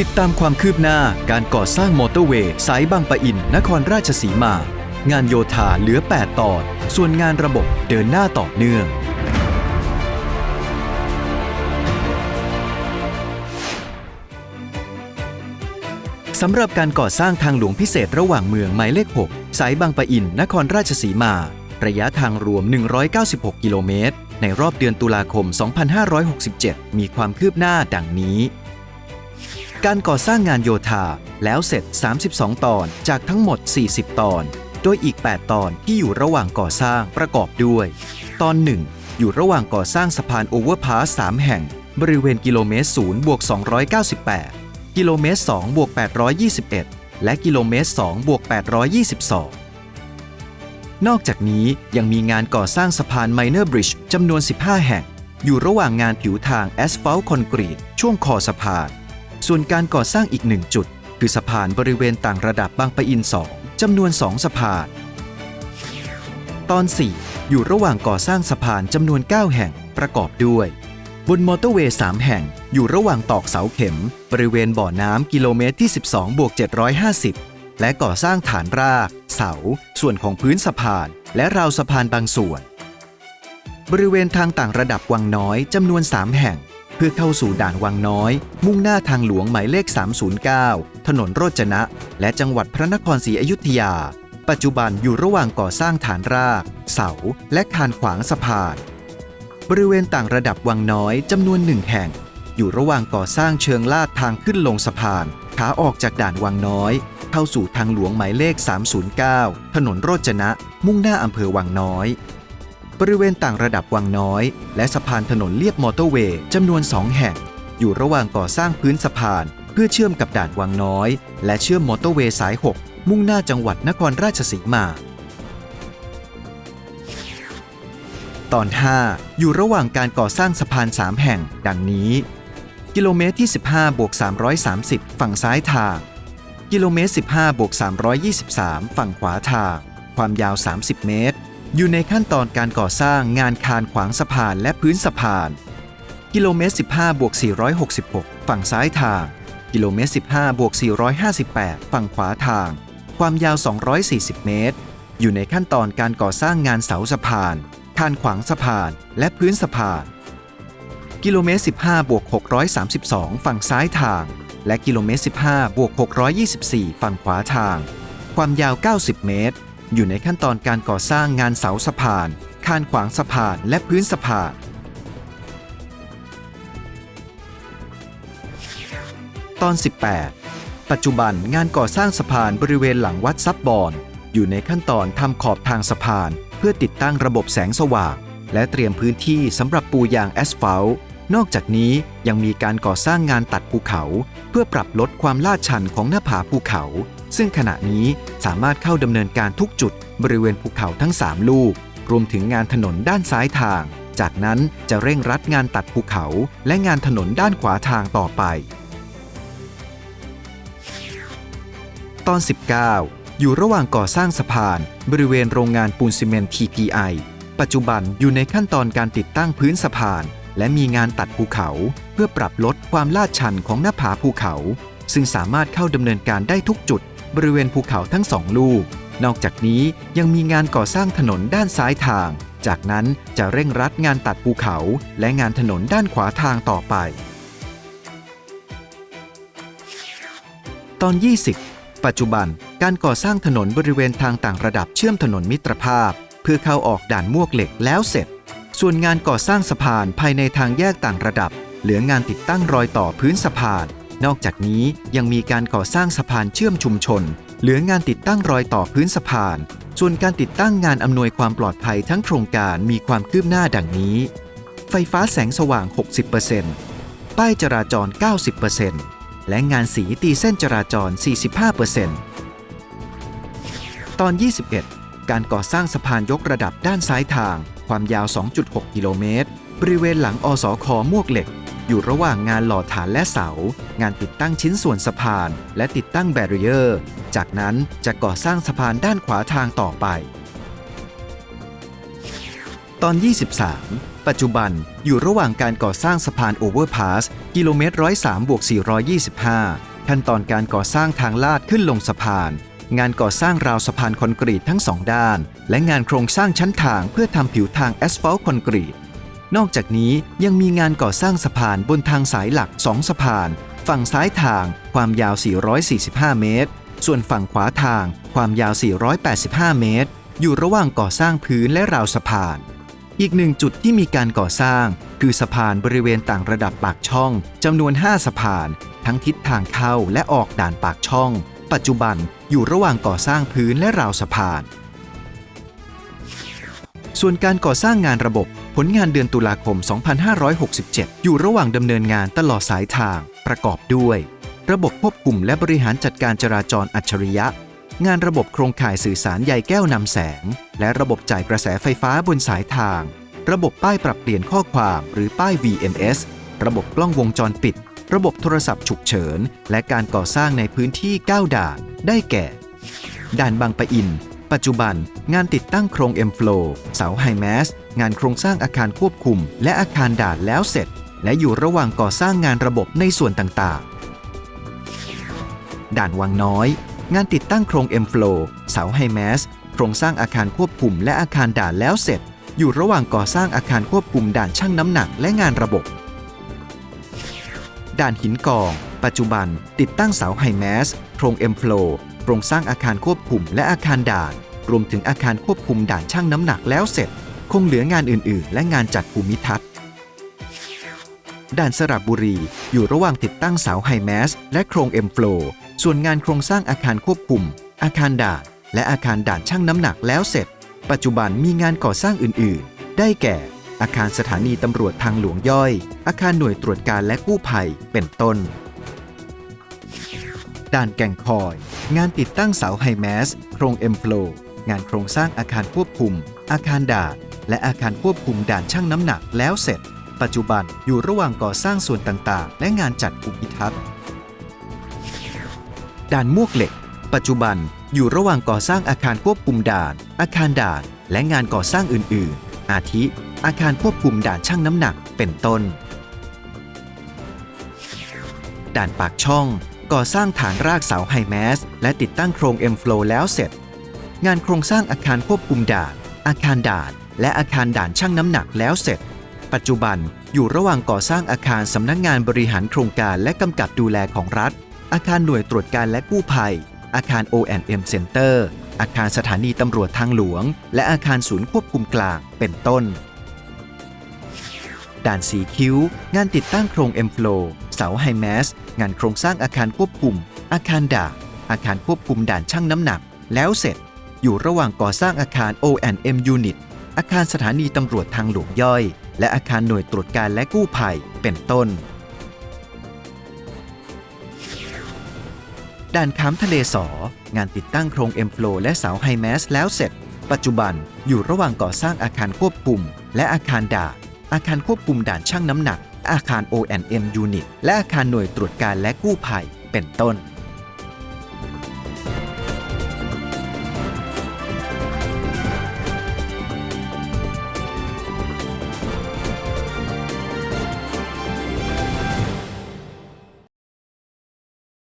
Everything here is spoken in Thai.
ติดตามความคืบหน้าการก่อสร้างมอเตอร์เวย์สายบางปะอิน นครราชสีมา งานโยธาเหลือ 8 ตอน ส่วนงานระบบเดินหน้าต่อเนื่อง สำหรับการก่อสร้างทางหลวงพิเศษระหว่างเมืองหมายเลข 6 สายบางปะอิน นครราชสีมา ระยะทางรวม 196 กิโลเมตร ในรอบเดือนตุลาคม 2567 มีความคืบหน้าดังนี้ การก่อสร้างงานโยธาแล้วเสร็จ 32 ตอนจากทั้งหมด 40 ตอน โดยอีก 8 ตอนที่อยู่ระหว่างก่อสร้างประกอบด้วย ตอน 1 อยู่ระหว่างก่อสร้างสะพานโอเวอร์พาส3แห่ง บริเวณกิโลเมตร0บวก298 กิโลเมตร2บวก821 และกิโลเมตร2บวก822 นอกจากนี้ยังมีงานก่อสร้างสะพานไมเนอร์บริดจ์จำนวน 15 แห่ง อยู่ระหว่างงานผิวทางแอสฟัลต์คอนกรีตช่วงคอสะพาน ส่วนการก่อสร้างอีกหนึ่งจุด คือสะพานบริเวณต่างระดับบางปะอิน2จำนวน2สะพาน ตอน 4 อยู่ระหว่างก่อสร้างสะพานจำนวน 9 แห่งประกอบด้วย บนมอเตอร์เวย์3แห่งอยู่ระหว่างตอกเสาเข็ม บริเวณบ่อน้ำกิโลเมตรที่ 12บวก750 และก่อสร้างฐานราก เสา ส่วนของพื้นสะพาน และราวสะพานบางส่วน บริเวณทางต่างระดับวังน้อยจำนวน 3 แห่ง เพื่อเข้าสู่ด่านวังน้อย มุ่งหน้าทางหลวงหมายเลข 309 ถนนโรจนะ และจังหวัดพระนครศรีอยุธยา ปัจจุบันอยู่ระหว่างก่อสร้างฐานราก เสา และคานขวางสะพาน บริเวณต่างระดับวังน้อยจำนวนหนึ่งแห่ง อยู่ระหว่างก่อสร้างเชิงลาดทางขึ้นลงสะพาน ขาออกจากด่านวังน้อย เข้าสู่ทางหลวงหมายเลข 309 ถนนโรจนะ มุ่งหน้าอำเภอวังน้อย บริเวณต่างระดับวังน้อย และสะพานถนนเลียบมอเตอร์เวย์จำนวน 2 แห่ง อยู่ระหว่างก่อสร้างพื้นสะพาน เพื่อเชื่อมกับด่านวังน้อย และเชื่อมมอเตอร์เวย์สาย 6 มุ่งหน้าจังหวัดนครราชสีมา ตอน 5 อยู่ระหว่างการก่อสร้างสะพาน 3 แห่ง ดังนี้ กิโลเมตรที่ 15บวก330 ฝั่งซ้ายทาง กิโลเมตร 15บวก323 ฝั่งขวาทาง ความยาว 30 เมตร อยู่ในขั้นตอนการก่อสร้างงานคานขวางสะพานและพื้นสะพาน กิโลเมตร 15บวก466 ฝั่งซ้ายทาง กิโลเมตร 15บวก458 ฝั่งขวาทาง ความยาว 240 เมตร อยู่ในขั้นตอนการก่อสร้างงานเสาสะพานคานขวางสะพานและพื้นสะพาน กิโลเมตร 15บวก632 ฝั่งซ้ายทาง และกิโลเมตร 15บวก624 ฝั่งขวาทาง ความยาว 90 เมตร อยู่ในขั้นตอนการก่อสร้างงานเสาสะพาน คานขวางสะพานและพื้นสะพาน ตอน 18 ปัจจุบันงานก่อสร้างสะพานบริเวณหลังวัดซับบอน อยู่ในขั้นตอนทำขอบทางสะพาน เพื่อติดตั้งระบบแสงสว่าง และเตรียมพื้นที่สำหรับปูยางแอสฟัลต์ นอกจากนี้ยังมีการก่อสร้างงานตัดภูเขา เพื่อปรับลดความลาดชันของหน้าผาภูเขา ซึ่งขณะนี้สามารถเข้าดำเนินการทุกจุดบริเวณภูเขาทั้ง 3 ลูก รวมถึงงานถนนด้านซ้ายทาง จากนั้นจะเร่งรัดงานตัดภูเขา และงานถนนด้านขวาทางต่อไป ตอน 19 อยู่ระหว่างก่อสร้างสะพาน บริเวณโรงงานปูนซีเมนต์ TPI ปัจจุบันอยู่ในขั้นตอนการติดตั้งพื้นสะพาน และมีงานตัดภูเขาเพื่อปรับลดความลาดชันของหน้าผาภูเขา ซึ่งสามารถเข้าดำเนินการได้ทุกจุด บริเวณภูเขาทั้งสองลูก นอกจากนี้ยังมีงานก่อสร้างถนนด้านซ้ายทาง จากนั้นจะเร่งรัดงานตัดภูเขาและงานถนนด้านขวาทางต่อไป ตอน 20 ปัจจุบันการก่อสร้างถนนบริเวณทางต่างระดับเชื่อมถนนมิตรภาพ เพื่อเข้าออกด่านมวกเหล็กแล้วเสร็จ ส่วนงานก่อสร้างสะพานภายในทางแยกต่างระดับ เหลืองานติดตั้งรอยต่อพื้นสะพาน นอกจากนี้ยังมีการก่อสร้างสะพานเชื่อมชุมชน เหลืองานติดตั้งรอยต่อพื้นสะพาน ส่วนการติดตั้งงานอำนวยความปลอดภัยทั้งโครงการมีความคืบหน้าดังนี้ ไฟฟ้าแสงสว่าง 60%ป้ายจราจร 90%และงานสีตีเส้นจราจร 45%ตอน 21 การก่อสร้างสะพานยกระดับด้านซ้ายทาง ความยาว 2.6 กิโลเมตร บริเวณหลังอสคมวกเหล็ก อยู่ระหว่างงานหล่อฐานและเสา งานติดตั้งชิ้นส่วนสะพาน และติดตั้งแบรีเออร์ จากนั้นจะก่อสร้างสะพานด้านขวาทางต่อไป ตอน 23 ปัจจุบันอยู่ระหว่างการก่อสร้างสะพานโอเวอร์พาสกิโลเมตร103บวก425 ขั้นตอนการก่อสร้างทางลาดขึ้นลงสะพาน งานก่อสร้างราวสะพานคอนกรีตทั้งสองด้าน และงานโครงสร้างชั้นทางเพื่อทำผิวทางแอสฟัลต์คอนกรีต นอกจากนี้ยังมีงานก่อสร้างสะพานบนทางสายหลัก 2 สะพาน ฝั่งซ้ายทางความยาว 445 เมตร ส่วนฝั่งขวาทางความยาว 485 เมตร อยู่ระหว่างก่อสร้างพื้นและราวสะพาน อีกหนึ่งจุดที่มีการก่อสร้าง คือสะพานบริเวณต่างระดับปากช่องจำนวน 5 สะพาน ทั้งทิศทางเข้าและออกด่านปากช่อง ปัจจุบัน อยู่ระหว่างก่อสร้างพื้นและราวสะพาน ส่วนการก่อสร้างงานระบบผลงานเดือนตุลาคม 2567 อยู่ระหว่างดำเนินงานตลอดสายทาง ประกอบด้วย ระบบควบคุมและบริหารจัดการจราจรอัจฉริยะ งานระบบโครงข่ายสื่อสารใยแก้วนำแสง และระบบจ่ายกระแสไฟฟ้าบนสายทาง ระบบป้ายปรับเปลี่ยนข้อความหรือป้าย VMS ระบบกล้องวงจรปิด ระบบโทรศัพท์ฉุกเฉิน และการก่อสร้างในพื้นที่ 9 ด่าน ได้แก่ ด่านบางปะอิน ปัจจุบันงานติดตั้งโครง M Flow เสาไฮแมสงานโครงสร้างอาคารควบคุม และอาคารด่านแล้วเสร็จ และอยู่ระหว่างก่อสร้างงานระบบในส่วนต่างๆ ด่านวังน้อย งานติดตั้งโครง M Flow เสาไฮแมสโครงสร้างอาคารควบคุม และอาคารด่านแล้วเสร็จ อยู่ระหว่างก่อสร้างอาคารควบคุมด่านช่างน้ำหนักและงานระบบ ด่านหินกอง ปัจจุบันติดตั้งเสาไฮแมสโครง M Flow โครงสร้างอาคารควบคุมและอาคารด่าน รวมถึงอาคารควบคุมด่านช่างน้ำหนักแล้วเสร็จ คงเหลืองานอื่น ๆ และงานจัดภูมิทัศน์ด่านสระบุรีอยู่ระหว่างติดตั้งเสาไฮแมสและโครง M Flow ส่วนงานโครงสร้างอาคารควบคุม อาคารด่าน และอาคารด่านช่างน้ำหนักแล้วเสร็จ ปัจจุบันมีงานก่อสร้างอื่น ๆ ได้แก่ อาคารสถานีตำรวจทางหลวงย่อย อาคารหน่วยตรวจการและกู้ภัย เป็นต้น ด่านแก่งคอย งานติดตั้งเสาไฮแมส โครง M Flow งานโครงสร้างอาคารควบคุม อาคารด่าน และอาคารควบคุมด่านช่างน้ำหนักแล้วเสร็จ ปัจจุบันอยู่ระหว่างก่อสร้างส่วนต่างๆ และงานจัดภูมิทัศน์ด่านมวกเหล็ก ปัจจุบันอยู่ระหว่างก่อสร้างอาคารควบคุมด่าน อาคารด่าน และงานก่อสร้างอื่น ๆ อาทิ อาคารควบคุมด่านช่างน้ำหนักเป็นต้น ด่านปากช่อง ก่อสร้างฐานรากเสาไฮแมสและติดตั้งโครง M Flow แล้วเสร็จ งานโครงสร้างอาคารควบคุมด่าน อาคารด่าน และอาคารด่านช่างน้ำหนักแล้วเสร็จ ปัจจุบันอยู่ระหว่างก่อสร้างอาคารสำนักงานบริหารโครงการและกำกับดูแลของรัฐ อาคารหน่วยตรวจการและกู้ภัย อาคาร O&M Center อาคารสถานีตำรวจทางหลวง และอาคารศูนย์ควบคุมกลาง เป็นต้น ด่านสีคิ้ว งานติดตั้งโครง M Flow เสาไฮแมส งานโครงสร้างอาคารควบคุม อาคารด่า อาคารควบคุมด่านช่างน้ำหนัก แล้วเสร็จ อยู่ระหว่างก่อสร้างอาคาร O&M Unit อาคารสถานีตำรวจทางหลวงย่อย และอาคารหน่วยตรวจการและกู้ภัย เป็นต้น ด่านค้ามทะเลสอ งานติดตั้งโครง M Flow และเสาไฮแมสแล้วเสร็จ ปัจจุบันอยู่ระหว่างก่อสร้างอาคารควบคุม และอาคารด่า อาคารควบคุมด่านช่างน้ำหนัก อาคาร O&M Unit และอาคารหน่วยตรวจการและกู้ภัย เป็นต้น